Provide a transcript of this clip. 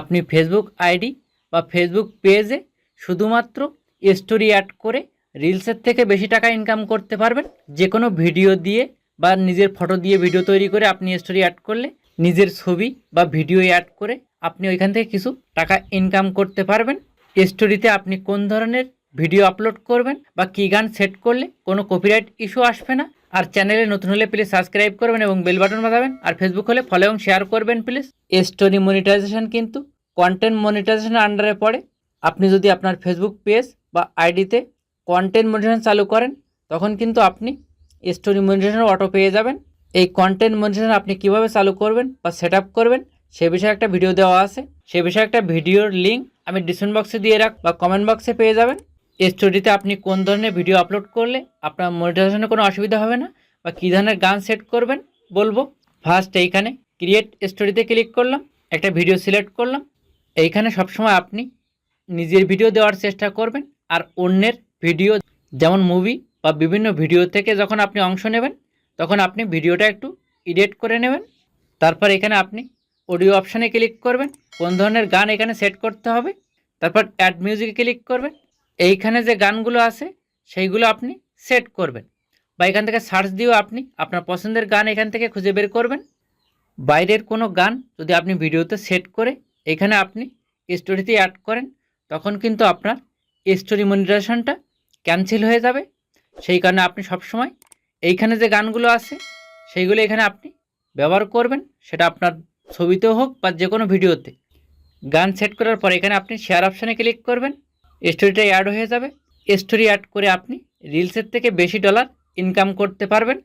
আপনি Facebook ID বা Facebook পেজে শুধুমাত্র স্টোরি অ্যাড করে রিলসের থেকে বেশি টাকা ইনকাম করতে পারবেন। যে কোনো ভিডিও দিয়ে বা নিজের ফটো দিয়ে ভিডিও তৈরি করে আপনি স্টোরি অ্যাড করলে নিজের ছবি বা ভিডিও অ্যাড করে আপনি ওইখান থেকে কিছু টাকা ইনকাম করতে পারবেন। স্টোরিতে আপনি কোন ধরনের ভিডিও আপলোড করবেন বা কী গান সেট করলে কোনো কপিরাইট ইস্যু আসবে না। আর চ্যানেলে নতুন হলে প্লিজ সাবস্ক্রাইব করবেন এবং বেল বাটন বাজাবেন। আর ফেসবুক হলে ফলো এবং শেয়ার করবেন প্লিজ স্টোরি মনিটাইজেশন কিন্তু কন্টেন্ট মনিটাইজেশনের আন্ডারে পড়ে। আপনি যদি আপনার ফেসবুক পেজ বা আইডিতে কন্টেন্ট মনিটাইজেশন চালু করেন, তখন কিন্তু আপনি স্টোরি মনিটাইজেশন অটো পেয়ে যাবেন। এই কন্টেন্ট মনিটাইজেশন আপনি কীভাবে চালু করবেন বা সেট করবেন, সে বিষয়ে একটা ভিডিও দেওয়া আছে। সে বিষয়ে একটা ভিডিওর লিঙ্ক আমি ডিসক্রিপশন বক্সে দিয়ে রাখ বা কমেন্ট বক্সে পেয়ে যাবেন। স্টোরিতে আপনি কোন ধরনের ভিডিও আপলোড করলে আপনার মনিটাইজেশনে কোনো অসুবিধা হবে না বা কী ধরনের গান সেট করবেন বলব? ফার্স্ট এইখানে ক্রিয়েট স্টোরিতে ক্লিক করলাম, একটা ভিডিও সিলেক্ট করলাম। এইখানে সবসময় আপনি নিজের ভিডিও দেওয়ার চেষ্টা করবেন আর অন্যের ভিডিও যেমন মুভি বা বিভিন্ন ভিডিও থেকে যখন আপনি অংশ নেবেন, তখন আপনি ভিডিওটা একটু এডিট করে নেবেন। তারপর এখানে আপনি অডিও অপশানে ক্লিক করবেন, কোন ধরনের গান এখানে সেট করতে হবে। তারপর অ্যাড মিউজিকে ক্লিক করবেন। এইখানে যে গানগুলো আছে, সেইগুলো আপনি সেট করবেন। বা এখান থেকে সার্চ দিয়েও আপনি আপনার পছন্দের গান এখান থেকে খুঁজে বের করবেন। বাইরের কোনো গান যদি আপনি ভিডিওতে সেট করে এখানে আপনি স্টোরিতে অ্যাড করেন, তখন কিন্তু আপনার স্টোরি মনিটাইজেশনটা ক্যান্সেল হয়ে যাবে। সেই কারণে আপনি সবসময় এইখানে যে গানগুলো আছে, সেইগুলো এখানে আপনি ব্যবহার করবেন। সেটা আপনার ছবিতেও হোক বা যে কোনো ভিডিওতে। গান সেট করার পর এখানে আপনি শেয়ার অপশানে ক্লিক করবেন। স্টোরিটা অ্যাড হয়ে যাবে। স্টোরি অ্যাড করে আপনি রিলসের থেকে বেশি ডলার ইনকাম করতে পারবেন।